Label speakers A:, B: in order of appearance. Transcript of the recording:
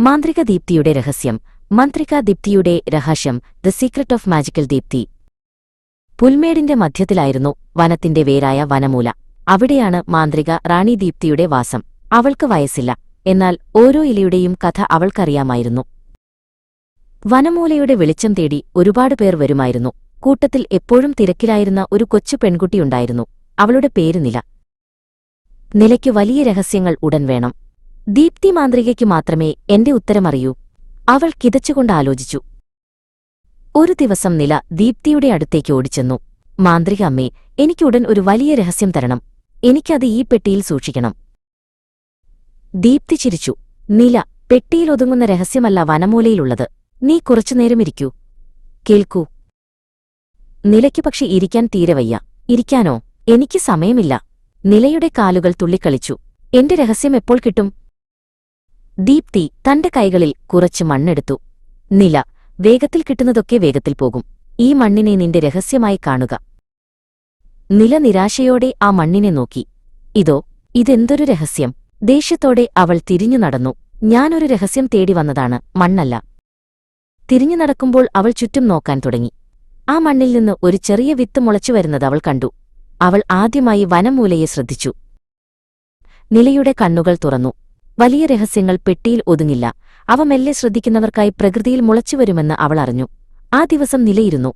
A: മാന്ത്രിക ദീപ്തിയുടെ രഹസ്യം. മന്ത്രിക ദീപ്തിയുടെ രഹസ്യം the secret of magical Deepthi പുൽമേടിന്റെ മധ്യത്തിലായിരുന്നു വനത്തിന്റെ വേരായ വനമൂല. അവിടെയാണ് മാന്ത്രിക റാണി ദീപ്തിയുടെ വാസം. അവൾക്ക് വയസ്സില്ല. എന്നാൽ ഓരോ ഇലയുടെയും കഥ അവൾക്കറിയാമായിരുന്നു. വനമൂലയുടെ വെളിച്ചം തേടി ഒരുപാട് പേർ വരുമായിരുന്നു. കൂട്ടത്തിൽ എപ്പോഴും തിരക്കിലായിരുന്ന ഒരു കൊച്ചു പെൺകുട്ടിയുണ്ടായിരുന്നു അവളുടെ പേര് നില. നിലയ്ക്ക് വലിയ രഹസ്യങ്ങൾ ഉടൻ വേണം. ദീപ്തി മാന്ത്രികയ്ക്ക് മാത്രമേ എന്റെ ഉത്തരമറിയൂ. അവൾ കിതച്ചുകൊണ്ട് ആലോചിച്ചു ഒരു ദിവസം നില ദീപ്തിയുടെ അടുത്തേക്ക് ഓടിച്ചെന്നു. മാന്ത്രിക അമ്മേ എനിക്കുടൻ ഒരു വലിയ രഹസ്യം തരണം. എനിക്കത് ഈ പെട്ടിയിൽ സൂക്ഷിക്കണം. ദീപ്തി ചിരിച്ചു. നില പെട്ടിയിലൊതുങ്ങുന്ന രഹസ്യമല്ല വനമൂലയിലുള്ളത്. നീ കുറച്ചുനേരമിരിക്കൂ കേൾക്കൂ. നിലയ്ക്കു പക്ഷെ ഇരിക്കാൻ തീരെ വയ്യ. ഇരിക്കാനോ? എനിക്ക് സമയമില്ല. നിലയുടെ കാലുകൾ തുള്ളിക്കളിച്ചു. എന്റെ രഹസ്യം എപ്പോൾ കിട്ടും? ദീപ്തി തന്റെ കൈകളിൽ കുറച്ച് മണ്ണെടുത്തു. നില വേഗത്തിൽ കിട്ടുന്നതൊക്കെ വേഗത്തിൽ പോകും. ഈ മണ്ണിനെ നിന്റെ രഹസ്യമായി കാണുക. നില നിരാശയോടെ ആ മണ്ണിനെ നോക്കി. ഇതോ ഇതെന്തൊരു രഹസ്യം? ദേഷ്യത്തോടെ അവൾ തിരിഞ്ഞു നടന്നു. ഞാനൊരു രഹസ്യം തേടി വന്നതാണ്. മണ്ണല്ല. തിരിഞ്ഞു നടക്കുമ്പോൾ അവൾ ചുറ്റും നോക്കാൻ തുടങ്ങി. ആ മണ്ണിൽ നിന്ന് ഒരു ചെറിയ വിത്ത് മുളച്ചു വരുന്നത് അവൾ കണ്ടു. അവൾ ആദ്യമായി വനമൂലയെ ശ്രദ്ധിച്ചു. നിലയുടെ കണ്ണുകൾ തുറന്നു. വലിയ രഹസ്യങ്ങൾ പെട്ടിയിൽ ഒതുങ്ങില്ല. അവ മെല്ലെ ശ്രദ്ധിക്കുന്നവർക്കായി പ്രകൃതിയിൽ മുളച്ചുവരുമെന്ന് അവൾ അറിഞ്ഞു. ആ ദിവസം നിലയിരുന്നു.